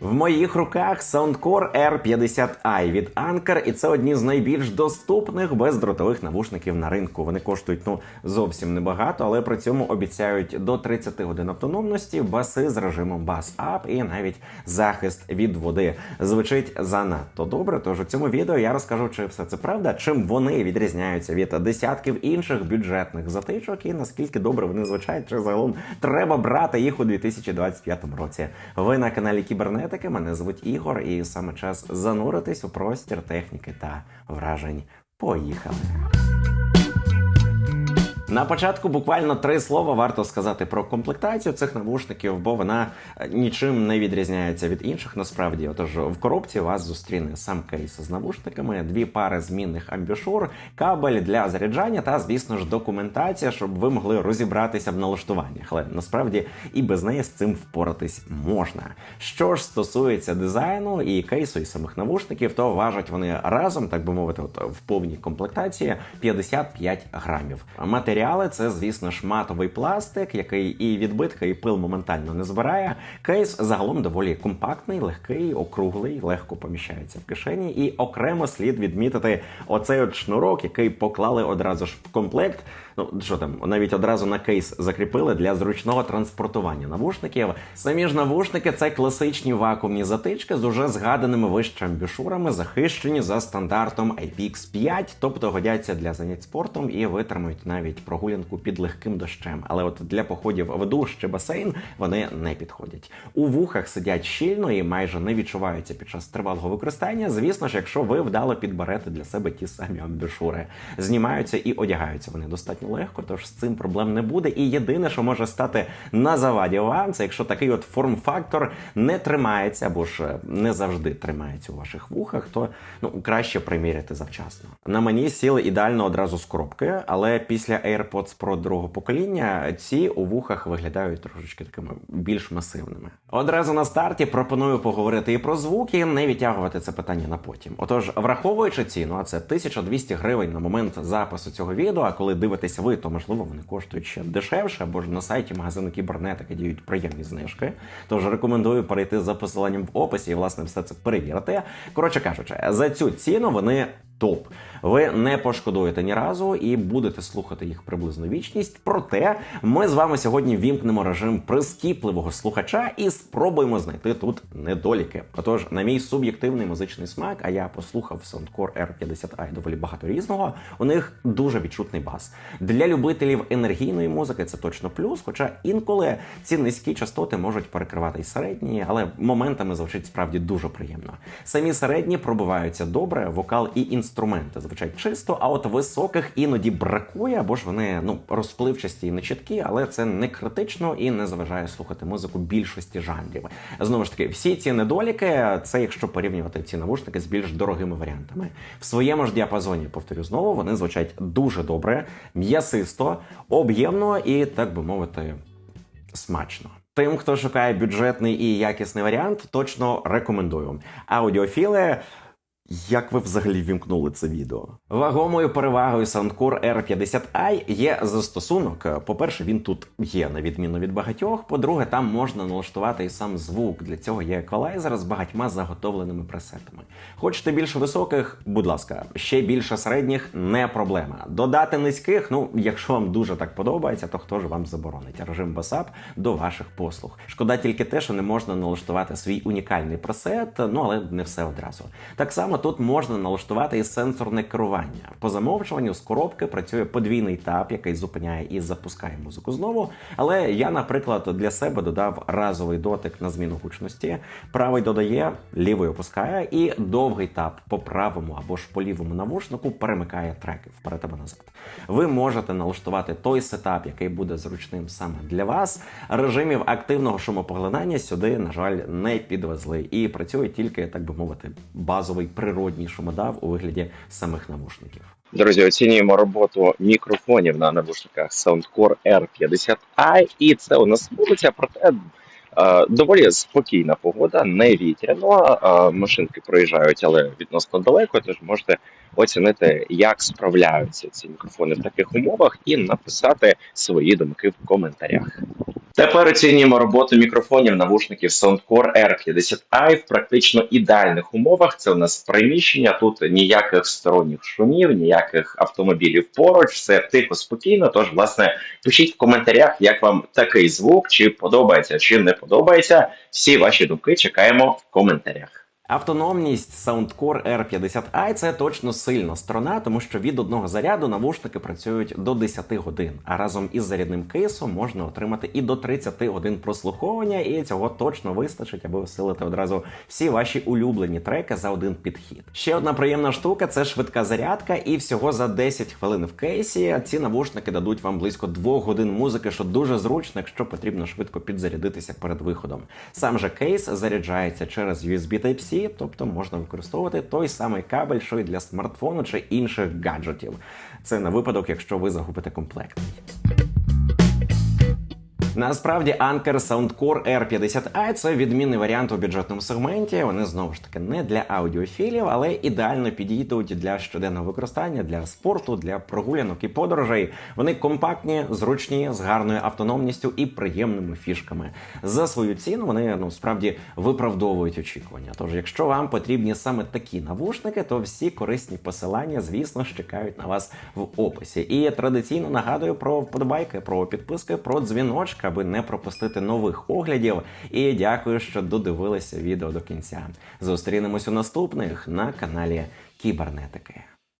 В моїх руках Soundcore R50i від Anker, і це одні з найбільш доступних бездротових навушників на ринку. Вони коштують ну зовсім небагато, але при цьому обіцяють до 30 годин автономності, баси з режимом Bass Up і навіть захист від води. Звучить занадто добре. Тож у цьому відео я розкажу, чи все це правда, чим вони відрізняються від десятків інших бюджетних затичок, і наскільки добре вони звучать, чи загалом треба брати їх у 2025 році. Ви на каналі Кібернетики. Мене звуть Ігор, і саме час зануритись у простір техніки та вражень. Поїхали! На початку буквально три слова варто сказати про комплектацію цих навушників, бо вона е, нічим не відрізняється від інших. Насправді, отож, в коробці вас зустріне сам кейс з навушниками, дві пари змінних амбішур, кабель для заряджання та, звісно ж, документація, щоб ви могли розібратися в налаштуваннях. Але насправді і без неї з цим впоратись можна. Що ж стосується дизайну і кейсу, і самих навушників, то важать вони разом, так би мовити, от в повній комплектації 55 грамів. Матеріали це, звісно ж, матовий пластик, який і відбитки, і пил моментально не збирає. Кейс загалом доволі компактний, легкий, округлий, легко поміщається в кишені. І окремо слід відмітити оцей от шнурок, який поклали одразу ж в комплект. Ну що там, навіть одразу на кейс закріпили для зручного транспортування навушників. Самі ж навушники це класичні вакуумні затички з уже згаданими вище амбішурами, захищені за стандартом IPX5, тобто годяться для занять спортом і витримують навіть прогулянку під легким дощем. Але от для походів в душ чи басейн вони не підходять. У вухах сидять щільно і майже не відчуваються під час тривалого використання. Звісно ж, якщо ви вдало підберете для себе ті самі амбішури, знімаються і одягаються вони достатньо легко, тож з цим проблем не буде. І єдине, що може стати на заваді вам, це якщо такий от форм-фактор не тримається або ж е, не завжди тримається у ваших вухах, то ну краще приміряти завчасно. На мені сіли ідеально одразу з коробки, але після AirPods Pro другого покоління ці у вухах виглядають трошечки такими більш масивними. Одразу на старті пропоную поговорити і про звуки, не відтягувати це питання на потім. Отож, враховуючи ціну, а це 1200 гривень на момент запису цього відео. А коли дивитесь ви, то можливо вони коштують ще дешевше, або ж на сайті магазину кібернетики діють приємні знижки. Тож рекомендую перейти за посиланням в описі і власне все це перевірити. Коротше кажучи, за цю ціну вони. Топ, ви не пошкодуєте ні разу і будете слухати їх приблизно вічність. Проте ми з вами сьогодні вімкнемо режим прискіпливого слухача і спробуємо знайти тут недоліки. Отож, на мій суб'єктивний музичний смак, а я послухав Soundcore R50i доволі багато різного. У них дуже відчутний бас. Для любителів енергійної музики це точно плюс. Хоча інколи ці низькі частоти можуть перекривати й середні, але моментами звучить справді дуже приємно. Самі середні пробиваються добре, вокал і інструменти звучать чисто, а от високих іноді бракує, або ж вони ну розпливчасті і нечіткі, але це не критично і не заважає слухати музику більшості жанрів. Знову ж таки, всі ці недоліки, це якщо порівнювати ці навушники з більш дорогими варіантами. В своєму ж діапазоні, повторю знову, вони звучать дуже добре, м'ясисто, об'ємно і, так би мовити, смачно. Тим, хто шукає бюджетний і якісний варіант, точно рекомендую. Аудіофіли. Як ви взагалі вімкнули це відео? Вагомою перевагою Soundcore R50i є застосунок. По-перше, він тут є на відміну від багатьох. По-друге, там можна налаштувати і сам звук. Для цього є еквалайзер з багатьма заготовленими пресетами. Хочете більше високих, будь ласка, ще більше середніх не проблема. Додати низьких, ну якщо вам дуже так подобається, то хто ж вам заборонить режим BASAP до ваших послуг. Шкода тільки те, що не можна налаштувати свій унікальний пресет, ну але не все одразу. Так само тут можна налаштувати і сенсорне керування. По замовчуванню з коробки працює подвійний тап, який зупиняє і запускає музику знову. Але я, наприклад, для себе додав разовий дотик на зміну гучності. Правий додає, лівий опускає, і довгий тап по правому або ж по лівому навушнику перемикає треки вперед або назад. Ви можете налаштувати той сетап, який буде зручним саме для вас. Режимів активного шумопоглинання сюди, на жаль, не підвезли. І працює тільки, так би мовити, базовий природній шумодав у вигляді самих навушників. Друзі, оцінюємо роботу мікрофонів на навушниках Soundcore R50i, і це у нас вулиця, проте Е, Доволі спокійна погода, не вітряно. е, Машинки проїжджають, але відносно далеко, тож можете оцінити, як справляються ці мікрофони в таких умовах, і написати свої думки в коментарях. Тепер оцінюємо роботу мікрофонів навушників Soundcore R50i в практично ідеальних умовах. Це у нас приміщення, тут ніяких сторонніх шумів, ніяких автомобілів поруч, все тихо, спокійно. Тож, власне, пишіть в коментарях, як вам такий звук, чи подобається, чи не подобається. Всі ваші думки чекаємо в коментарях. Автономність Soundcore R50i це точно сильна сторона, тому що від одного заряду навушники працюють до 10 годин, а разом із зарядним кейсом можна отримати і до 30 годин прослуховування, і цього точно вистачить, аби усилити одразу всі ваші улюблені треки за один підхід. Ще одна приємна штука це швидка зарядка, і всього за 10 хвилин в кейсі ці навушники дадуть вам близько 2 годин музики, що дуже зручно, якщо потрібно швидко підзарядитися перед виходом. Сам же кейс заряджається через USB Type-C, тобто можна використовувати той самий кабель, що й для смартфону чи інших гаджетів. Це на випадок, якщо ви загубите комплект. Насправді Anker Soundcore R50i це відмінний варіант у бюджетному сегменті. Вони знову ж таки не для аудіофілів, але ідеально підійдуть для щоденного використання, для спорту, для прогулянок і подорожей. Вони компактні, зручні, з гарною автономністю і приємними фішками. За свою ціну вони ну справді виправдовують очікування. Тож, якщо вам потрібні саме такі навушники, то всі корисні посилання, звісно ж, чекають на вас в описі. І традиційно нагадую про вподобайки, про підписки, про дзвіночки, аби не пропустити нових оглядів. І дякую, що додивилися відео до кінця. Зустрінемось у наступних на каналі Кібернетики.